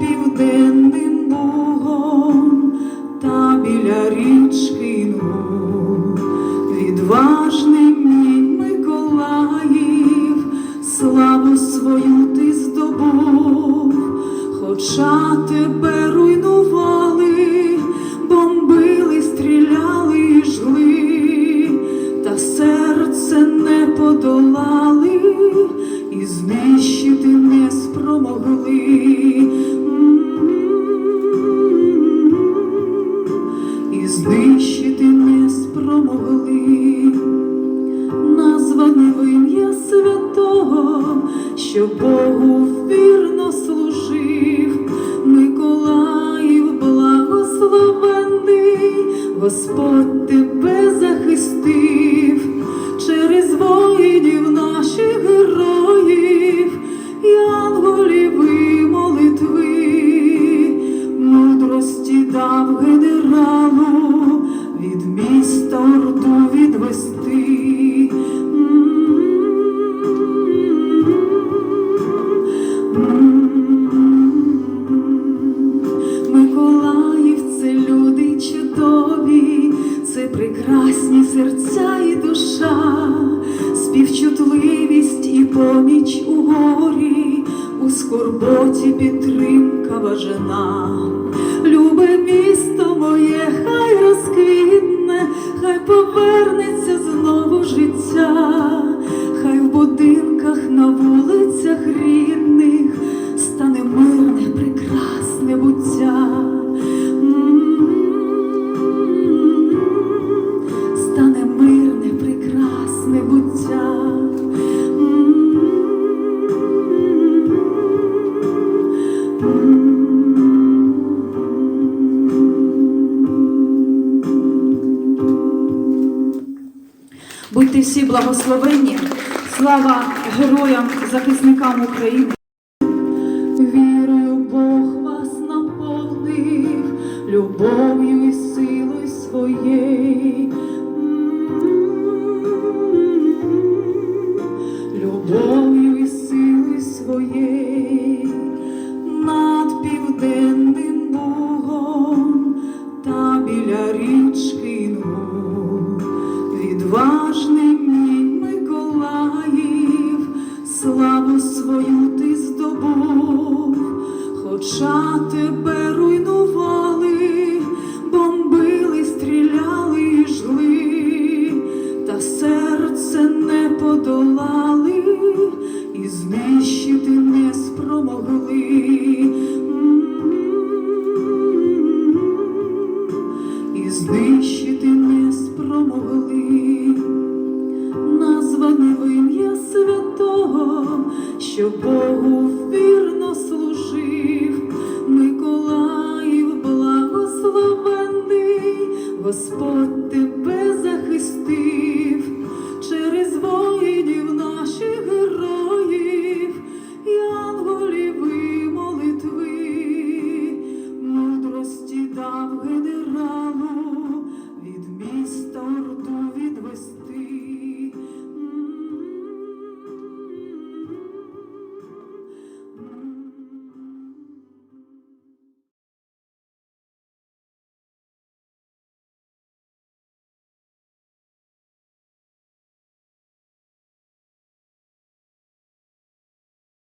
південним Богом та біля річки Інгул. Відважний мій Миколаїв, славу свою ти здобув, хоча тебе руйнували, що Богу вірно служив, Миколаїв благословений, Господь тебе захистив. Через воїнів наших героїв, янголів і молитви, мудрості дав генералу від міста орду відвести. Прекрасні серця і душа, співчутливість і поміч у горі, у скорботі підтримка важена. Любе місто моє, хай розквітне, Будьте всі благословенні. Слава героям, захисникам України. Вірою Бог вас наповнив любов'ю і силою своєю. Любов'ю і силою своєю над південним Бугом та біля річки хоча тебе руйнували, бомбили, стріляли і та серце не подолали і знищити не спромогли. І знищити не спромогли. Назване в ім'я святого, що Богу вірно служив, Господь тебе захистив через воїнів.